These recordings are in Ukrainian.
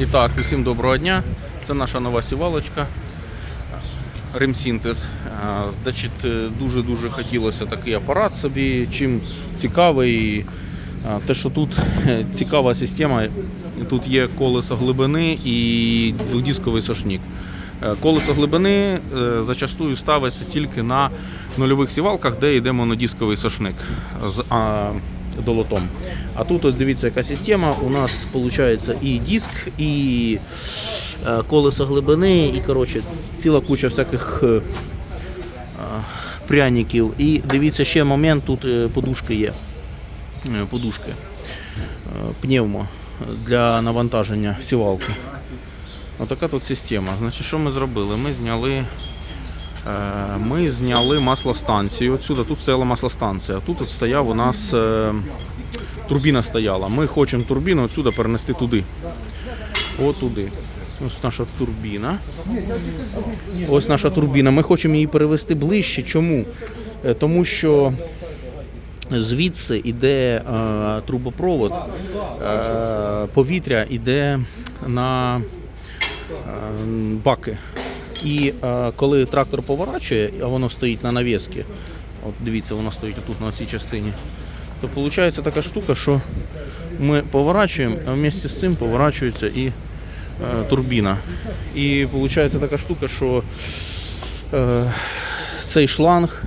І так, усім доброго дня. Це наша нова сівалочка. Ремсінтез. Е, дуже-дуже хотілося такий апарат собі. Чим цікавий, те, що тут е, цікава система. Тут є колесо глибини і двохдисковий сошник. Е, Колесо глибини зачастую ставиться тільки на нульових сівалках, де йде монодисковий сошник долотом. А тут ось дивіться, яка система. У нас виходить і диск, і е, колесо глибини, і коротше, ціла куча всяких е, пряників. І дивіться, ще момент, тут е, подушки є. Подушки. Пневмо для навантаження сівалки. Отака тут система. Значить, що ми зробили? Ми зняли, ми зняли маслостанцію. Отсюди тут стояла маслостанція. Тут от стояв у нас е, турбіна стояла. Ми хочемо турбіну отсюди перенести туди. От туди. Ось наша турбіна. Ось наша турбіна. Ми хочемо її перевести ближче. Чому? Е, Тому що звідси йде е, трубопровод, е, повітря йде на е, баки. І е, коли трактор поворачує, а воно стоїть на навіски, от дивіться, воно стоїть тут на цій частині, то виходить така штука, що ми поворачуємо, а вместе з цим поворачується і е, турбіна. І виходить така штука, що е, цей шланг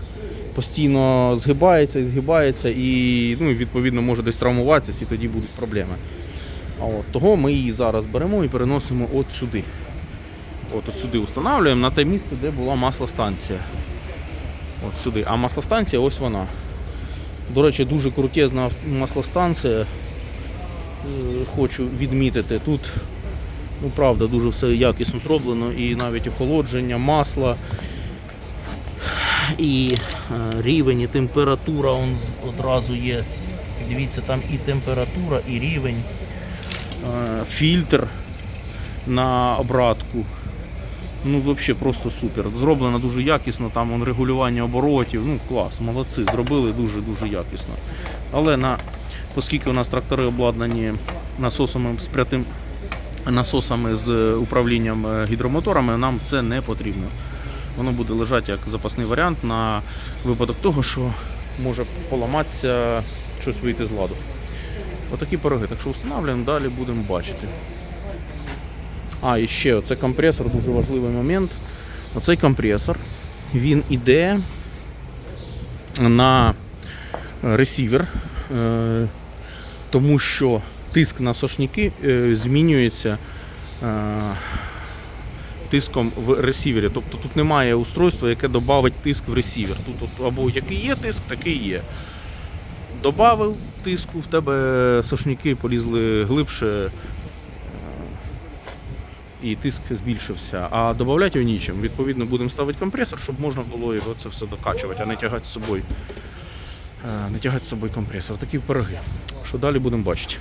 постійно згибається і згибається, і ну, відповідно може десь травмуватися, і тоді будуть проблеми. А от, того ми її зараз беремо і переносимо от сюди. От, сюди встановлюємо на те місце, де була маслостанція. От сюди. А маслостанція ось вона. До речі, дуже крутезна маслостанція. Е, Хочу відмітити. Тут, ну правда, дуже все якісно зроблено, і навіть охолодження, масла, і е, рівень, і температура он одразу є. Дивіться, там і температура, і рівень, е, фільтр на обратку. Ну, взагалі просто супер. Зроблено дуже якісно, там вон, регулювання оборотів. Ну, клас, молодці, зробили дуже-дуже якісно. Але на, оскільки у нас трактори обладнані насосами з прятим насосами з управлінням е, гідромоторами, нам це не потрібно. Воно буде лежати як запасний варіант на випадок того, що може поламатися, щось вийти з ладу. Отакі пироги. Так що встановлюємо, далі будемо бачити. А, і ще оце компресор, дуже важливий момент. Оцей компресор, він іде на ресівер, е, тому що тиск на сошники е, змінюється е, тиском в ресівері. Тобто тут немає устройства, яке додавить тиск в ресівер. Тут або який є тиск, такий є. Добавив тиску, в тебе сошники полізли глибше, і тиск збільшився. А додати його нічим. Відповідно, будемо ставити компресор, щоб можна було його це все докачувати, а не тягати з собою. е, Не тягати з собою компресор. Такі пироги. Що далі будемо бачити.